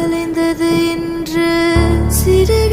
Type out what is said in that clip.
கலைந்தது என்று சிறு